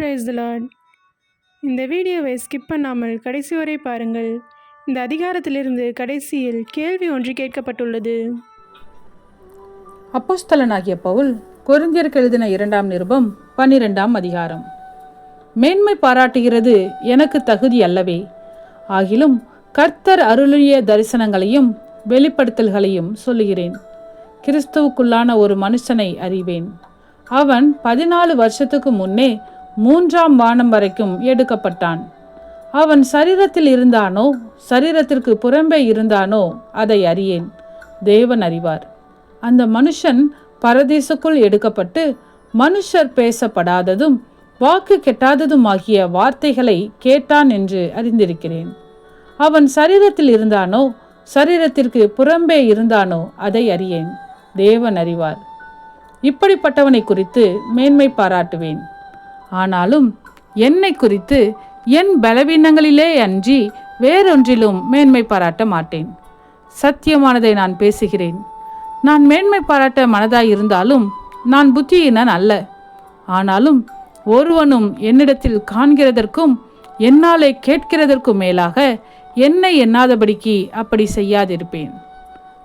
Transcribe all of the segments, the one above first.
Price Lord இந்த வீடியோவை skip பண்ணாமல் கடைசி வரை பாருங்கள். இந்த அதிகாரத்திலிருந்து கடைசியில் கேள்வி ஒன்று கேட்கப்பட்டுள்ளது. அப்போஸ்தலனாகிய பவுல் கொரிந்தியருக்கு எழுதின இரண்டாம் நிருபம் பன்னிரெண்டாம் அதிகாரம். மேன்மை பாராட்டுகிறது எனக்கு தகுதி அல்லவே. ஆகிலும் கர்த்தர் அருளிய தரிசனங்களையும் வெளிப்படுத்தல்களையும் சொல்லுகிறேன். கிறிஸ்துவுக்குள்ளான ஒரு மனுஷனை அறிவேன். அவன் பதினாலு வருஷத்துக்கு முன்னே மூன்றாம் வானம் வரைக்கும் எடுக்கப்பட்டான். அவன் சரீரத்தில் இருந்தானோ சரீரத்திற்கு புறம்பே இருந்தானோ அதை அறியேன். தேவன் அறிவார். அந்த மனுஷன் பரதேசுக்குள் எடுக்கப்பட்டு மனுஷர் பேசப்படாததும் வாக்கு கெட்டாததுமாகிய வார்த்தைகளை கேட்டான் என்று அறிந்திருக்கிறேன். அவன் சரீரத்தில் இருந்தானோ சரீரத்திற்கு புறம்பே இருந்தானோ அதை அறியேன். தேவன் அறிவார். இப்படிப்பட்டவனை குறித்து மேன்மை பாராட்டுவேன். ஆனாலும் என்னை குறித்து என் பலவீனங்களிலே அன்றி வேறொன்றிலும் மேன்மை பாராட்ட மாட்டேன். சத்தியமானதை நான் பேசுகிறேன். நான் மேன்மை பாராட்ட மனதாய் இருந்தாலும் நான் புத்தியினன் அல்ல. ஆனாலும் ஒருவனும் என்னிடத்தில் காண்கிறதற்கும் என்னாலே கேட்கிறதற்கும் மேலாக என்னை எண்ணாதபடிக்கு அப்படி செய்யாதிருப்பேன்.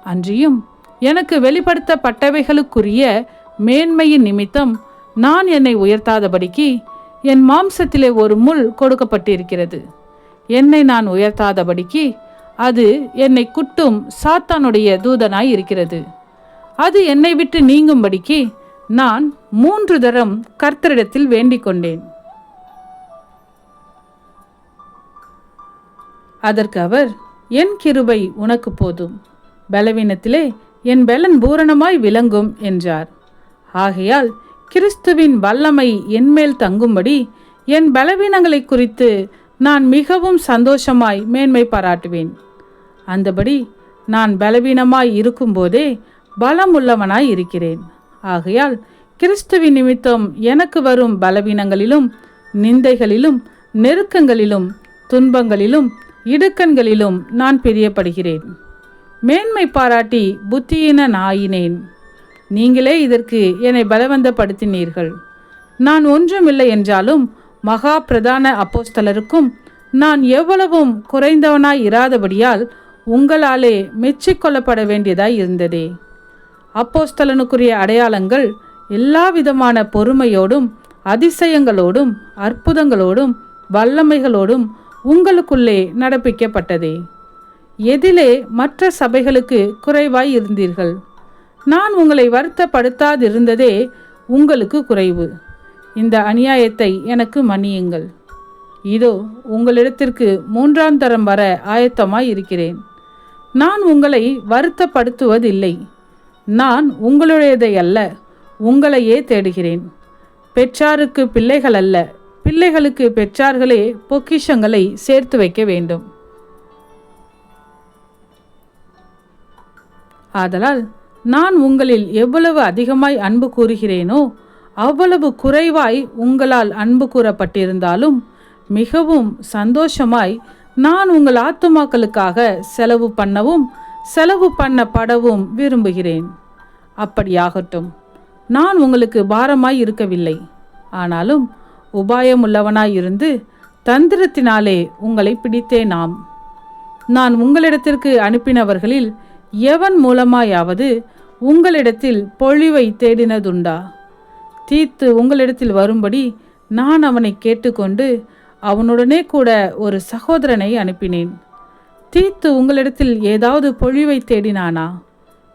அன்றியும் எனக்கு வெளிப்படுத்தப்பட்டவைகளுக்குரிய மேன்மையின் நிமித்தம் நான் என்னை உயர்த்தாதபடிக்கு என் மாம்சத்திலே ஒரு முள் கொடுக்கப்பட்டிருக்கிறது. என்னை நான் உயர்த்தாதபடிக்கு அது என்னை குட்டும் சாத்தானுடைய தூதனாய் இருக்கிறது அது என்னை விட்டு நீங்கும்படிக்கு நான் மூன்று தரம் கர்த்தரிடத்தில் வேண்டிக் கொண்டேன் அதற்கு அவர் என் கிருபை உனக்கு போதும். பலவீனத்திலே என் பலன் பூரணமாய் விளங்கும் என்றார். ஆகையால் கிறிஸ்துவின் வல்லமை என்மேல் தங்கும்படி என் பலவீனங்களை குறித்து நான் மிகவும் சந்தோஷமாய் மேன்மை பாராட்டுவேன். அந்தபடி நான் பலவீனமாய் இருக்கும்போதே பலமுள்ளவனாய் இருக்கிறேன். ஆகையால் கிறிஸ்துவின் நிமித்தம் எனக்கு வரும் பலவீனங்களிலும் நிந்தைகளிலும் நெருக்கங்களிலும் துன்பங்களிலும் இடுக்கண்களிலும் நான் பிரியப்படுகிறேன். மேன்மை பாராட்டி புத்தியின நாயினேன் நீங்களே இதற்கு என்னை பலவந்தப்படுத்தினீர்கள். நான் ஒன்றுமில்லை என்றாலும் மகா பிரதான அப்போஸ்தலருக்கும் நான் எவ்வளவும் குறைந்தவனாய் இராதபடியால் உங்களாலே மெச்சிக்கொள்ளப்பட வேண்டியதாய் இருந்ததே. அப்போஸ்தலனுக்குரிய அடையாளங்கள் எல்லா விதமான பொறுமையோடும் அதிசயங்களோடும் அற்புதங்களோடும் வல்லமைகளோடும் உங்களுக்குள்ளே நடப்பிக்கப்பட்டதே. எதிலே மற்ற சபைகளுக்கு குறைவாய் இருந்தீர்கள். நான் உங்களை வருத்தப்படுத்தாதிருந்ததே உங்களுக்கு குறைவு. இந்த அநியாயத்தை எனக்கு மன்னியுங்கள். இதோ உங்களிடத்திற்கு மூன்றாம் தரம் வர ஆயத்தமாய் இருக்கிறேன். நான் உங்களை வருத்தப்படுத்துவதில்லை. நான் உங்களுடையதை அல்ல உங்களையே தேடுகிறேன். பெற்றாருக்கு பிள்ளைகள் அல்ல பிள்ளைகளுக்கு பெற்றார்களே பொக்கிஷங்களை சேர்த்து வைக்க வேண்டும். ஆதலால் நான் உங்களில் எவ்வளவு அதிகமாய் அன்பு கூறுகிறேனோ அவ்வளவு குறைவாய் உங்களால் அன்பு கூறப்பட்டிருந்தாலும் மிகவும் சந்தோஷமாய் நான் உங்கள் ஆத்துமாக்களுக்காக செலவு பண்ணவும் செலவு பண்ணப்படவும் விரும்புகிறேன். அப்படியாகட்டும் நான் உங்களுக்கு பாரமாய் இருக்கவில்லை. ஆனாலும் உபாயமுள்ளவனாயிருந்து தந்திரத்தினாலே உங்களை பிடித்தேனாம். நான் உங்களிடத்திற்கு அனுப்பினவர்களில் எவன் மூலமாயாவது உங்களிடத்தில் பொழிவை தேடினதுண்டா? தீத்து உங்களிடத்தில் வரும்படி நான் அவனை கேட்டுக்கொண்டு அவனுடனே கூட ஒரு சகோதரனை அனுப்பினேன். தீத்து உங்களிடத்தில் ஏதாவது பொழிவை தேடினானா?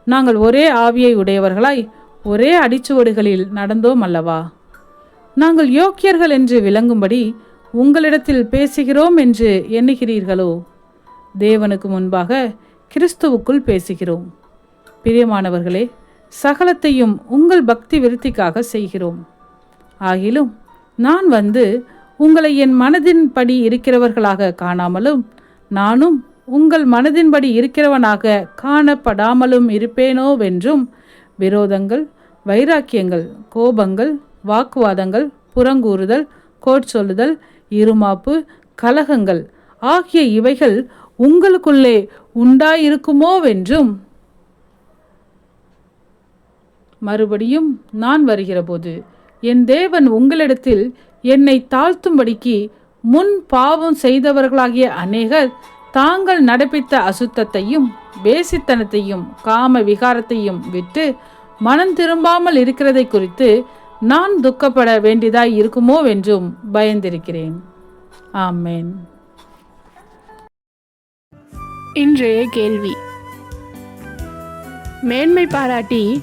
நாங்கள் ஒரே ஆவியை உடையவர்களாய் ஒரே அடிச்சுவடுகளில் நடந்தோம் அல்லவா? நாங்கள் யோக்கியர்கள் என்று விளங்கும்படி உங்களிடத்தில் பேசுகிறோம் என்று எண்ணுகிறீர்களோ? தேவனுக்கு முன்பாக கிறிஸ்துவுக்குள் பேசுகிறோம். பிரியமானவர்களே சகலத்தையும் உங்கள் பக்தி விருத்திக்காக செய்கிறோம். ஆகிலும் நான் வந்து உங்களை என் மனதின்படி இருக்கிறவர்களாக காணாமலும் நானும் உங்கள் மனதின்படி இருக்கிறவனாக காணப்படாமலும் இருப்பேனோவென்றும் விரோதங்கள் வைராக்கியங்கள் கோபங்கள் வாக்குவாதங்கள் புறங்கூறுதல் கோட்சொல்லுதல் இருமாப்பு கலகங்கள் ஆகிய இவைகள் உங்களுக்குள்ளே உண்டாயிருக்குமோவென்றும் மறுபடியும் நான் வருகிறபோது என் தேவன் உங்களிடத்தில் என்னை தாழ்த்தும்படிக்கு முன் பாவம் செய்தவர்களாகிய அநேகர் தாங்கள் நடப்பித்த அசுத்தத்தையும் வேசித்தனத்தையும் காம விகாரத்தையும் விட்டு மனம் திரும்பாமல் இருக்கிறதை குறித்து நான் துக்கப்பட வேண்டியதாய் இருக்குமோ என்றும் பயந்திருக்கிறேன். ஆமேன். இன்றைய கேள்வி. மேன்மை பாராட்டி